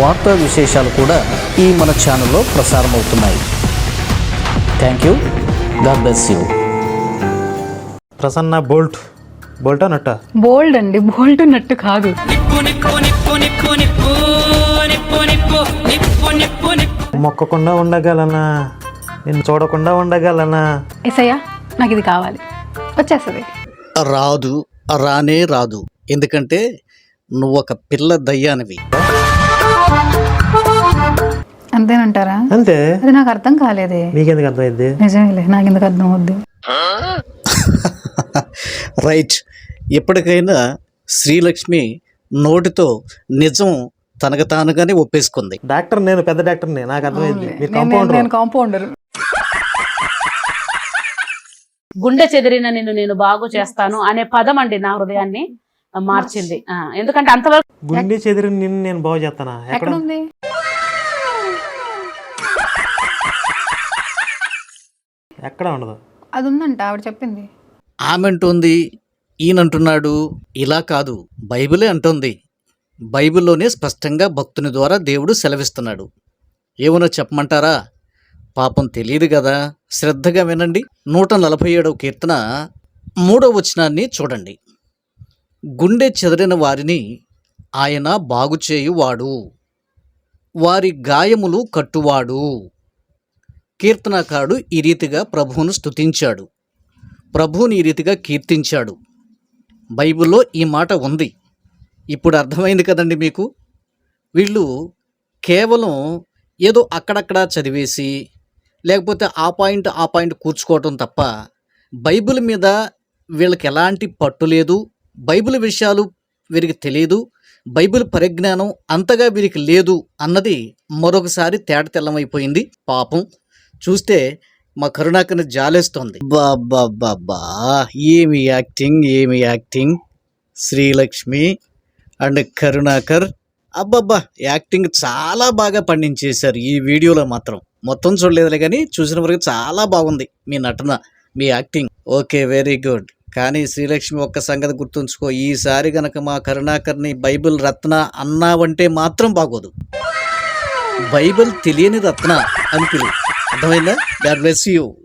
వార్తా విశేషాలు కూడా ఈ మన ఛానల్లో ప్రసారమవుతున్నాయి. Thank you god bless you Prasanna bolt. Bolt అన్నట్ట బోల్డ్ అండి బోల్ట్ నట్టు కాదు. మొక్కకుండా ఉండగలనా? నేను చూడకుండా ఉండగలనా? ఎసయ్యా నాకు ఇది కావాలి. వచ్చేస్తుంది. రాదు రానే రాదు. ఎందుకంటే నువ్వు ఒక పిల్ల దయ్యానివి. అంతేనంటారా? అంతే. అది నాకు అర్థం కాలేదే. నీకెందుకు అర్థమైంది? నిజమేలే నాకు ఎందుకు అర్థం అవుద్ది? రైట్. ఎప్పటికైనా శ్రీలక్ష్మి నోటితో నిజం తనకు తానుగానే ఒప్పేసుకుంది. డాక్టర్ నేను పెద్ద డాక్టర్ని నాకు అర్థమైంది. మీరు కాంపౌండర్ నేను కాంపౌండర్ గుండె చెదిరిన నిన్ను నేను బాగు చేస్తాను అనే పదం అండి నా హృదయాన్ని. మార్చింది. ఎందుకంటే అంతవరకు గుండె చెదిరి నిన్ను నేను బాగు చేస్తానా? ఎక్కడ? ఎక్కడ ఉంది ఎక్కడ ఉండదు. అది ఉందంట ఆవిడ చెప్పింది. ఆమె అంటుంది ఈయనంటున్నాడు ఇలా కాదు బైబిలే అంటుంది. బైబిల్లోనే స్పష్టంగా భక్తుని ద్వారా దేవుడు సెలవిస్తున్నాడు. ఏమనో చెప్పమంటారా? పాపం తెలియదు కదా. శ్రద్ధగా వినండి. నూట నలభై ఏడవ కీర్తన మూడవ వచనాన్ని చూడండి. గుండె చెదిరిన వారిని ఆయన బాగుచేయువాడు. వారి గాయములు కట్టువాడు. కీర్తనకారుడు ఈ రీతిగా ప్రభువును స్తుతించాడు. ప్రభువుని ఈ రీతిగా కీర్తించాడు. బైబిల్లో ఈ మాట ఉంది. ఇప్పుడు అర్థమైంది కదండి మీకు? వీళ్ళు కేవలం ఏదో అక్కడక్కడ చదివేసి లేకపోతే ఆ పాయింట్ ఆ పాయింట్ కూర్చుకోవటం తప్ప బైబిల్ మీద వీళ్ళకి ఎలాంటి పట్టు లేదు. బైబిల్ విషయాలు వీరికి తెలియదు బైబిల్ పరిజ్ఞానం అంతగా వీరికి లేదు అన్నది మరొకసారి తేట తెల్లమైపోయింది. పాపం చూస్తే మా కరుణాకర్ని జాలేస్తోంది. బాబా ఏమి యాక్టింగ్ ఏమి యాక్టింగ్? శ్రీలక్ష్మి అండ్ కరుణాకర్. అబ్బబ్బా యాక్టింగ్ చాలా బాగా పండించేశారు ఈ వీడియోలో మాత్రం. మొత్తం చూడలేదులే కానీ చూసిన వరకు చాలా బాగుంది మీ నటన మీ యాక్టింగ్. Okay very good. కానీ శ్రీలక్ష్మి ఒక్క సంగతి గుర్తుంచుకో ఈసారి గనక మా కరుణాకర్ని బైబిల్ రత్న అన్నావంటే మాత్రం బాగోదు. బైబిల్ తెలియని రత్న అని పిలు అర్థమైందా? God bless you